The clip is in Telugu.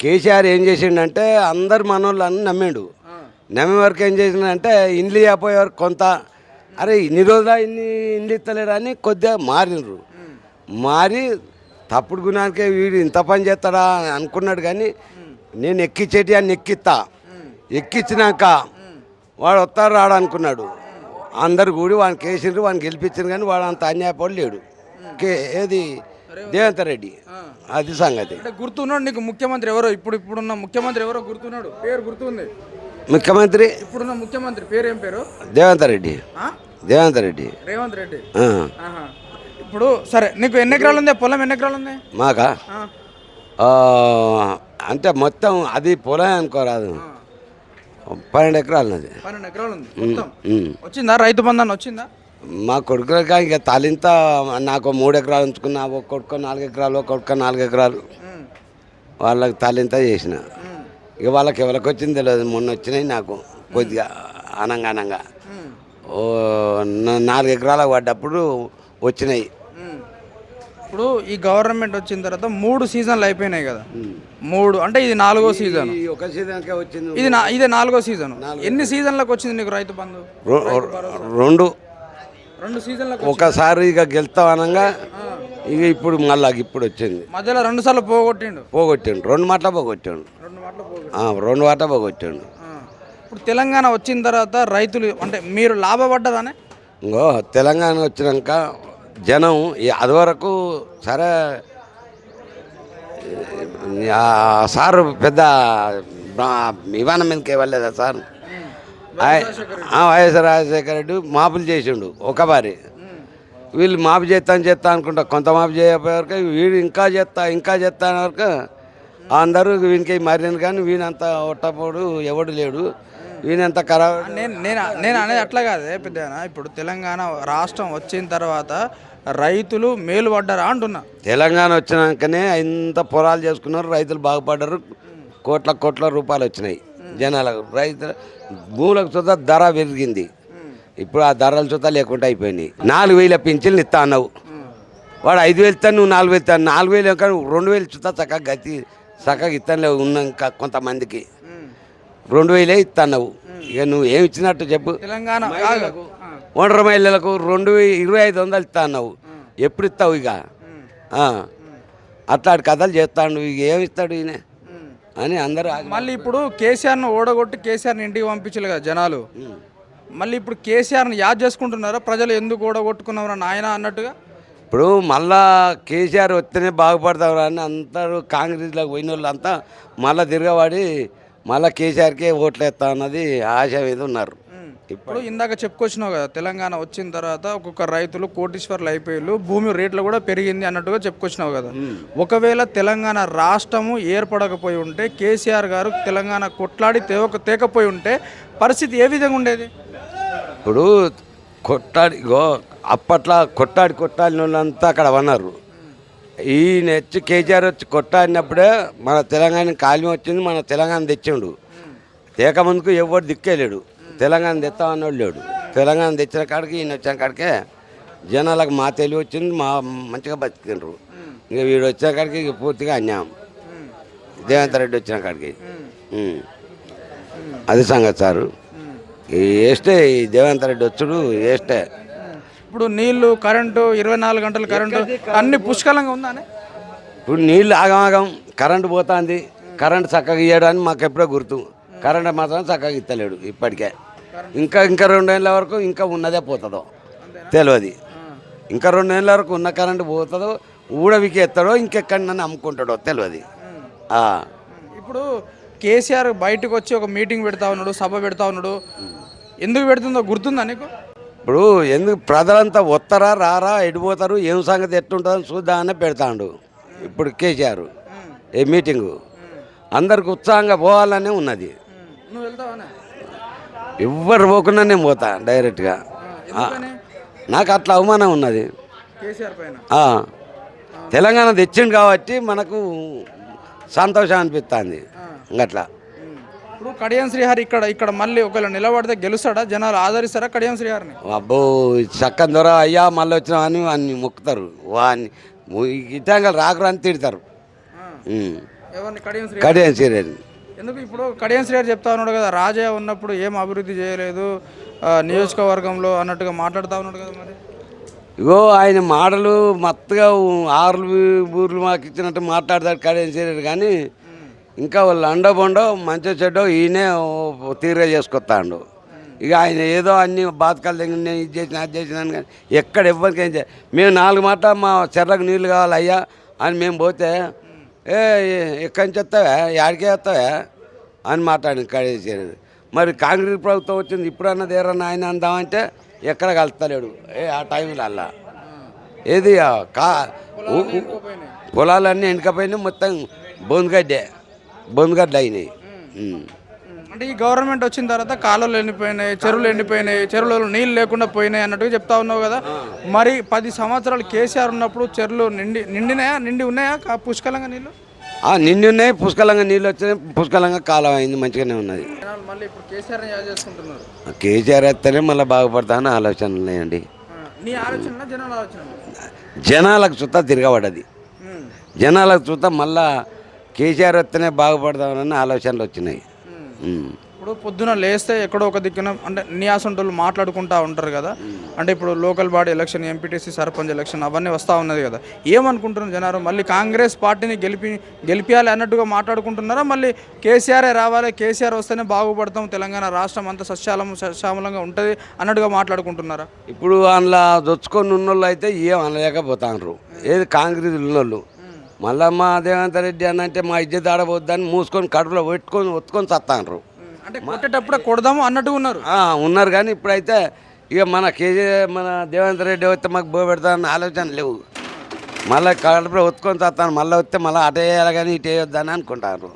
కేసీఆర్ ఏం చేసిండంటే అందరు మనోళ్ళు అని నమ్మిండు నమ్మే వరకు ఏం చేసిండంటే ఇండ్లు అయిపోయే వరకు కొంత అరే ఇన్ని రోజులు ఇన్ని ఇండ్లు ఇస్తలేడు అని కొద్దిగా మారినరు మారి తప్పుడు గుణానికే వీడు ఇంత పని చేస్తాడా అని అనుకున్నాడు కానీ నేను ఎక్కిచ్చేటి అని ఎక్కిస్తా ఎక్కించినాక వాడు వస్తారు రాడు అనుకున్నాడు. అందరు కూడి వాడిని కేసిండ్రు వాడిని గెలిపించారు కానీ వాడు అంత అన్యాయపడు లేడు. కే ఏది దేవంత రెడ్డి. అది సంగతి. అంటే గుర్తున్నాడు నీకు ముఖ్యమంత్రి ఎవరో ఇప్పుడు ఇప్పుడున్న ముఖ్యమంత్రి ఎవరో గుర్తున్నాడు? పేరు గుర్తుంది. ముఖ్యమంత్రి? ఇప్పుడున్న ముఖ్యమంత్రి పేరు ఏం పేరు? దేవంత రెడ్డి? దేవంత రెడ్డి. రేవంత్ రెడ్డి. ఇప్పుడు సరే నీకు ఎన్ని ఎకరాలు ఉంది? పొలం ఎన్ని ఎకరాలు ఉంది? మాకా? అంటే మొత్తం అది పొలం అనుకోరాదు. పన్నెండు ఎకరాలు పన్నెండు ఎకరాలు ఉంది. వచ్చిందా రైతు బంధన్ వచ్చిందా? మా కొడుకులకి ఇక తలింత నాకు మూడు ఎకరాలు ఉంచుకున్నా ఒక కొడుకు నాలుగు ఎకరాలు ఒక కొడుకు నాలుగు ఎకరాలు. వాళ్ళకి తలింత చేసిన. ఇక వాళ్ళకి ఎవరికి వచ్చింది తెలియదు మొన్న వచ్చినాయి నాకు కొద్దిగా అనంగా అనంగా. ఓ నాలుగు ఎకరాలకు పడ్డప్పుడు వచ్చినాయి. ఇప్పుడు ఈ గవర్నమెంట్ వచ్చిన తర్వాత మూడు సీజన్లు అయిపోయినాయి కదా. మూడు అంటే ఇది నాలుగో సీజన్. ఒక సీజన్కే వచ్చింది. ఇది నా ఇదే నాలుగో సీజన్. ఎన్ని సీజన్లకు వచ్చింది నీకు రైతు బంధు? రెండు. రెండు సీజన్లకు ఒకసారి ఇక గెలుస్తాం అనగా ఇక ఇప్పుడు మళ్ళా ఇప్పుడు వచ్చింది. మధ్యలో రెండు సార్లు పోగొట్టిండు. పోగొట్టిండు. రెండు మాటలు పోగొట్టాడు. రెండు మాటలు రెండు పోగొట్టాడు. ఇప్పుడు తెలంగాణ వచ్చిన తర్వాత రైతులు అంటే మీరు లాభపడ్డదానే? ఇంకో తెలంగాణ వచ్చినాక జనం అది వరకు సరే సారు పెద్ద విమానం మీదకి వెళ్ళలేదా సార్? వైఎస్ రాజశేఖర రెడ్డి మాపులు చేసిండు ఒక బారి. వీళ్ళు మాపు చేస్తాను చేస్తా అనుకుంటా కొంత మాపు చేయకపోయే వరకు వీడు ఇంకా చేస్తా ఇంకా చేస్తా అనే వరకు అందరూ వీనికి మారిన కానీ వీనంత ఒట్టపోడు ఎవడు లేడు. వీనంత ఖరాబ్ నేను నేను నేను అనేది అట్లా కాదే పెద్ద ఇప్పుడు తెలంగాణ రాష్ట్రం వచ్చిన తర్వాత రైతులు మేలు పడ్డారా అంటున్నా. తెలంగాణ వచ్చినాకనే ఇంత పొలాలు చేసుకున్నారు రైతులు బాగుపడ్డారు కోట్ల కోట్ల రూపాయలు వచ్చినాయి. జనాలకు రైతులు భూములకు చూద్దా ధర పెరిగింది. ఇప్పుడు ఆ ధరలు చూద్దా లేకుండా అయిపోయినాయి. నాలుగు వేల పింఛన్లు ఇస్తా అన్నావు. వాడు ఐదు వేలు ఇస్తాను నువ్వు నాలుగు వేలు ఇస్తాను. నాలుగు వేలు కానీ రెండు వేలు చూస్తా చక్కగా గతి చక్కగా ఇస్తాను ఉన్న ఇంకా కొంతమందికి. రెండు వేలే ఇస్తాను ఇక నువ్వు ఏమి ఇచ్చినట్టు చెప్పు. తెలంగాణ మహిళలకు, ఒంటరి మహిళలకు రెండు వే- ఇరవై ఐదు వందలు ఇస్తా అన్నావు. ఎప్పుడు ఇస్తావు ఇక. అట్లాంటి కథలు చేస్తాడు. ఇక ఏమి ఇస్తాడు ఈయన? అని అందరూ మళ్ళీ ఇప్పుడు కేసీఆర్ను ఓడగొట్టి కేసీఆర్ని ఇంటికి పంపించారు కదా జనాలు. మళ్ళీ ఇప్పుడు కేసీఆర్ని యాద్ చేసుకుంటున్నారా? ప్రజలు ఎందుకు ఓడగొట్టుకున్నారా నాయన అన్నట్టుగా? ఇప్పుడు మళ్ళా కేసీఆర్ వస్తేనే బాగుపడతారు అని అందరూ కాంగ్రెస్లోకి పోయిన వాళ్ళు అంతా మళ్ళా తిరగబడి మళ్ళా కేసీఆర్కే ఓట్లు వేస్తా అన్నది ఆశ మీద ఉన్నారు. ఇప్పుడు ఇందాక చెప్పుకొచ్చినావు కదా తెలంగాణ వచ్చిన తర్వాత ఒక్కొక్క రైతులు కోటీశ్వర్లు అయిపోయారు భూమి రేట్లు కూడా పెరిగింది అన్నట్టుగా చెప్పుకొచ్చినావు కదా. ఒకవేళ తెలంగాణ రాష్ట్రము ఏర్పడకపోయి ఉంటే కేసీఆర్ గారు తెలంగాణ కొట్లాడి తేవక తేకపోయి ఉంటే పరిస్థితి ఏ విధంగా ఉండేది? ఇప్పుడు కొట్టాడి గో అప్పట్లో కొట్టాడి కొట్టాడిన వాళ్ళంతా అక్కడ ఉన్నారు ఈ నెచ్చి కేసీఆర్ వచ్చి కొట్టాడినప్పుడే మన తెలంగాణ కాలం వచ్చింది మన తెలంగాణ తెచ్చిండు. తేక ముందుకు ఎవరు దిక్కేలేడు తెలంగాణ తెస్తామన్నోడు లేడు. తెలంగాణ తెచ్చిన కాడికి ఈయన వచ్చిన కాడికే జనాలకు మా తెలివి వచ్చింది మా మంచిగా బతికిండ్రు. ఇంకా వీడు వచ్చిన కాడికి ఇక పూర్తిగా అన్యాయం. దేవేంద్ర రెడ్డి వచ్చిన కాడికి. అది సంగతి సారు. ఈ వేస్తే ఈ దేవేంద్ర రెడ్డి వచ్చుడు వేస్తే ఇప్పుడు నీళ్ళు కరెంటు ఇరవై నాలుగు గంటలు కరెంటు అన్ని పుష్కలంగా ఉందానే ఇప్పుడు నీళ్ళు ఆగమాగం కరెంటు పోతుంది. కరెంట్ చక్కగా ఇవ్వడానికి మాకు ఎప్పుడో గుర్తు. కరెంట్ మాత్రం చక్కగా ఇస్తలేడు ఇప్పటికే. ఇంకా ఇంకా రెండేళ్ళ వరకు ఇంకా ఉన్నదే పోతుందో. తెలియదు ఇంకా రెండేళ్ళ వరకు ఉన్న కరెంటు పోతుందో ఊడవికి ఎత్తాడో ఇంకెక్కడన్నా అమ్ముకుంటాడో తెలియదు. ఇప్పుడు కేసీఆర్ బయటకు వచ్చి ఒక మీటింగ్ పెడతా ఉన్నాడు సభ పెడతా ఉన్నాడు. ఎందుకు పెడుతుందో గుర్తుందా నీకు? ఇప్పుడు ఎందుకు ప్రజలంతా వస్తారా రారా ఎడిపోతారు ఏం సంగతి ఎట్టుంటుందని చూద్దామని పెడతాడు. ఇప్పుడు కేసీఆర్ ఏ మీటింగు. అందరికి ఉత్సాహంగా పోవాలనే ఉన్నది. నువ్వు వెళ్తావానే ఎవ్వరు పోకుండా నేను పోతా డైరెక్ట్గా. నాకు అట్లా అవమానం ఉన్నది. తెలంగాణ తెచ్చిండు కాబట్టి మనకు సంతోషం అనిపిస్తుంది. ఇంకట్లా ఇప్పుడు కడియం శ్రీహరి ఇక్కడ ఇక్కడ మళ్ళీ ఒకవేళ నిలబడితే గెలుస్తాడా? జనాలు ఆదరిస్తారా కడియం శ్రీహరిని? అబ్బో చక్కని దొర అయ్యా మళ్ళీ వచ్చినా అని వాడిని మొక్కుతారు. వాడిని ఇటంగా రాకురా అని తిడతారు. కడియం శ్రీ కడియం సీరియల్ ఎందుకు ఇప్పుడు కడియం శ్రీ గారు చెప్తా ఉన్నాడు కదా రాజా ఉన్నప్పుడు ఏం అభివృద్ధి చేయలేదు నియోజకవర్గంలో అన్నట్టుగా మాట్లాడుతూ ఉన్నాడు కదా మరి. ఇగో ఆయన మాటలు మత్తగా ఆరులు ఊర్లు మాకు ఇచ్చినట్టు మాట్లాడతాడు కడియం సీరియల్ కానీ ఇంకా వాళ్ళు అండబొండో మంచి చెడ్డో ఈయనే తీరుగా చేసుకొస్తాడు. ఇక ఆయన ఏదో అన్ని బాధకాలు దగ్గర నేను ఇది చేసిన అది చేసినాను కానీ ఎక్కడ ఎవ్వరికి ఏం చేయ మేము నాలుగు మాట మా చెర్రకు నీళ్ళు కావాలి అయ్యా అని మేము పోతే ఏ ఎక్కడి నుంచి వస్తావా? యాడికే వస్తావా? అని మాట్లాడి కడిగేసేది మరి కాంగ్రెస్ ప్రభుత్వం వచ్చింది ఇప్పుడు అన్నది ఏరన్నా ఆయన అందామంటే ఎక్కడ కలుస్తలేడు. ఏ ఆ టైంలో అలా. ఏది కా పొలాలన్నీ ఎండకపోయినాయి మొత్తం బొందుగడ్డే బొందుగడ్డ అయినాయి. అంటే ఈ గవర్నమెంట్ వచ్చిన తర్వాత కాలువలు ఎండిపోయినాయి చెరువులు ఎండిపోయినాయి చెరువులలో నీళ్ళు లేకుండా పోయినాయి అన్నట్టుగా చెప్తా ఉన్నావు కదా. మరి పది సంవత్సరాలు కేసీఆర్ ఉన్నప్పుడు చెరువులు నిండి నిండినాయా? నిండి ఉన్నాయా? పుష్కలంగా నీళ్ళు? ఆ, నిండి ఉన్నాయి. పుష్కలంగా నీళ్ళు వచ్చినాయి. పుష్కలంగా కాలం అయింది. మంచిగానే ఉన్నది. కేసీఆర్ వస్తేనే మళ్ళీ బాగుపడతామని ఆలోచనలు ఉన్నాయండి. జనాలకు చుట్టా తిరగబడ్డది. జనాలకు చూద్దాం మళ్ళా కేసీఆర్ వస్తేనే బాగుపడదామని ఆలోచనలు వచ్చినాయి. ఇప్పుడు పొద్దున లేస్తే ఎక్కడో ఒక దిక్కున అంటే నియాసంటోళ్ళు మాట్లాడుకుంటా ఉంటారు కదా. అంటే ఇప్పుడు local body election MPTC sarpanch election అవన్నీ వస్తూ ఉన్నది కదా. ఏమనుకుంటున్నారు జనాలు? మళ్ళీ కాంగ్రెస్ పార్టీని గెలిపి గెలిపించాలి అన్నట్టుగా మాట్లాడుకుంటున్నారా? మళ్ళీ కేసీఆరే రావాలి కేసీఆర్ వస్తేనే బాగుపడతాం తెలంగాణ రాష్ట్రం అంతా సస్యాలం సశ్యామలంగా ఉంటుంది అన్నట్టుగా మాట్లాడుకుంటున్నారా? ఇప్పుడు అందులో దొచ్చుకొని ఉన్నోళ్ళు అయితే ఏం అనలేకపోతాండ్రు. ఏది కాంగ్రెస్ ఉన్నోళ్ళు. మళ్ళా మా దేవేంద్ర రెడ్డి అని అంటే మా ఇజ్జత్ ఆడబోద్దని మూసుకొని కడుపులో పెట్టుకొని ఒత్తుకొని చత్తాండ్రు అంటే కొట్టేటప్పుడే కొడదాము అన్నట్టుగా ఉన్నారు. ఉన్నారు కానీ ఇప్పుడైతే ఇక మన కేజీ మన దేవేంద్ర రెడ్డి వస్తే మాకు బో పెడతానన్న ఆలోచన లేవు. మళ్ళీ కడుపులో ఒత్తుకొని చస్తాను మళ్ళీ వస్తే మళ్ళీ అటు వేయాలి కానీ ఇటు వేయొద్దని అనుకుంటారు.